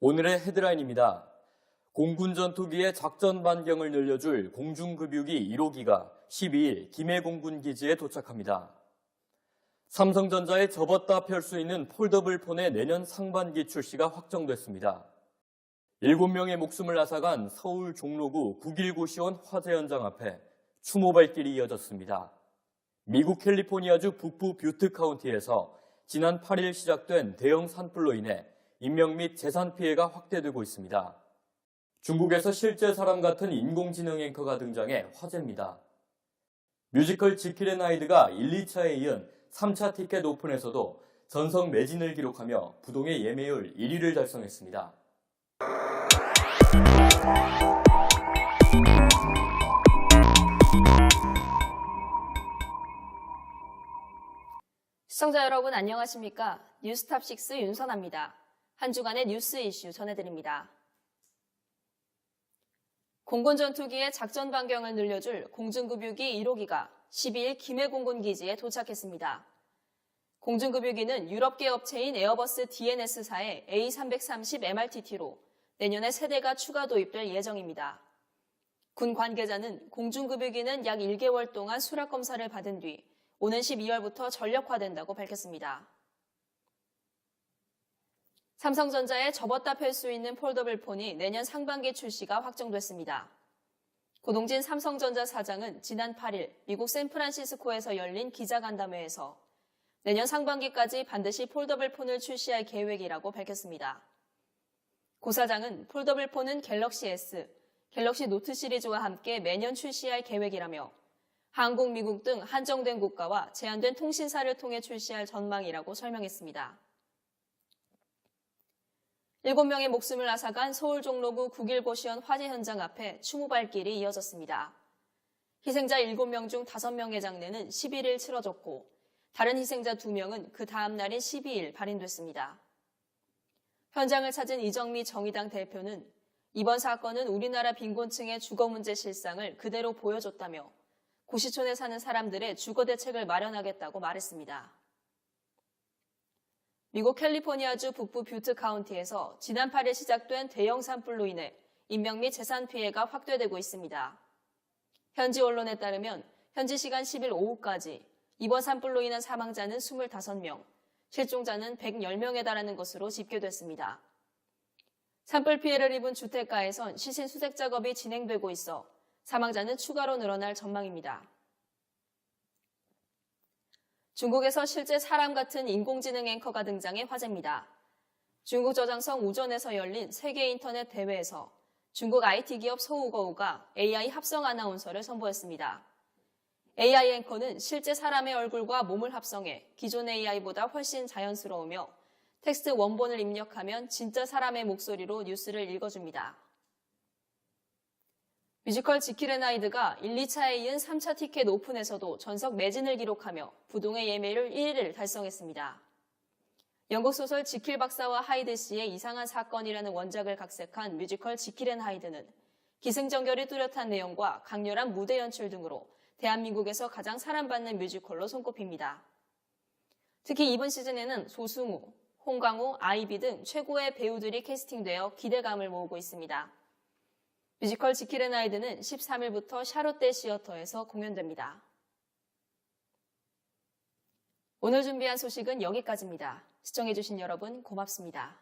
오늘의 헤드라인입니다. 공군 전투기의 작전 반경을 늘려줄 공중급유기 1호기가 12일 김해 공군 기지에 도착합니다. 삼성전자에 접었다 펼 수 있는 폴더블 폰의 내년 상반기 출시가 확정됐습니다. 7명의 목숨을 앗아간 서울 종로구 9.19 시원 화재 현장 앞에 추모 발길이 이어졌습니다. 미국 캘리포니아주 북부 뷰트 카운티에서 지난 8일 시작된 대형 산불로 인해 인명 및 재산 피해가 확대되고 있습니다. 중국에서 실제 사람 같은 인공지능 앵커가 등장해 화제입니다. 뮤지컬 지킬 앤 하이드가 1, 2차에 이은 3차 티켓 오픈에서도 전성 매진을 기록하며 부동의 예매율 1위를 달성했습니다. 시청자 여러분 안녕하십니까? 뉴스탑6 윤선아입니다. 한 주간의 뉴스 이슈 전해드립니다. 공군 전투기의 작전 반경을 늘려줄 공중급유기 1호기가 12일 김해 공군 기지에 도착했습니다. 공중급유기는 유럽계 업체인 에어버스 DNS사의 A330 MRTT로 내년에 세대가 추가 도입될 예정입니다. 군 관계자는 공중급유기는 약 1개월 동안 수락 검사를 받은 뒤 오는 12월부터 전력화된다고 밝혔습니다. 삼성전자에 접었다 펼 수 있는 폴더블 폰이 내년 상반기 출시가 확정됐습니다. 고동진 삼성전자 사장은 지난 8일 미국 샌프란시스코에서 열린 기자간담회에서 내년 상반기까지 반드시 폴더블 폰을 출시할 계획이라고 밝혔습니다. 고 사장은 폴더블 폰은 갤럭시 S, 갤럭시 노트 시리즈와 함께 매년 출시할 계획이라며 한국, 미국 등 한정된 국가와 제한된 통신사를 통해 출시할 전망이라고 설명했습니다. 7명의 목숨을 앗아간 서울 종로구 9.19시원 화재 현장 앞에 추모 발길이 이어졌습니다. 희생자 7명 중 5명의 장례는 11일 치러졌고 다른 희생자 2명은 그 다음 날인 12일 발인됐습니다. 현장을 찾은 이정미 정의당 대표는 이번 사건은 우리나라 빈곤층의 주거 문제 실상을 그대로 보여줬다며 고시촌에 사는 사람들의 주거 대책을 마련하겠다고 말했습니다. 미국 캘리포니아주 북부 뷰트 카운티에서 지난 8일 시작된 대형 산불로 인해 인명 및 재산 피해가 확대되고 있습니다. 현지 언론에 따르면 현지 시간 10일 오후까지 이번 산불로 인한 사망자는 25명, 실종자는 110명에 달하는 것으로 집계됐습니다. 산불 피해를 입은 주택가에선 시신 수색 작업이 진행되고 있어 사망자는 추가로 늘어날 전망입니다. 중국에서 실제 사람 같은 인공지능 앵커가 등장해 화제입니다. 중국 저장성 우전에서 열린 세계 인터넷 대회에서 중국 IT 기업 서우거우가 AI 합성 아나운서를 선보였습니다. AI 앵커는 실제 사람의 얼굴과 몸을 합성해 기존 AI보다 훨씬 자연스러우며 텍스트 원본을 입력하면 진짜 사람의 목소리로 뉴스를 읽어줍니다. 뮤지컬 지킬앤하이드가 1, 2차에 이은 3차 티켓 오픈에서도 전석 매진을 기록하며 부동의 예매율 1위를 달성했습니다. 영국 소설 지킬 박사와 하이드 씨의 이상한 사건이라는 원작을 각색한 뮤지컬 지킬앤하이드는 기승전결이 뚜렷한 내용과 강렬한 무대 연출 등으로 대한민국에서 가장 사랑받는 뮤지컬로 손꼽힙니다. 특히 이번 시즌에는 소승우, 홍강호, 아이비 등 최고의 배우들이 캐스팅되어 기대감을 모으고 있습니다. 뮤지컬 지킬앤 하이드는 13일부터 샤롯데 시어터에서 공연됩니다. 오늘 준비한 소식은 여기까지입니다. 시청해주신 여러분 고맙습니다.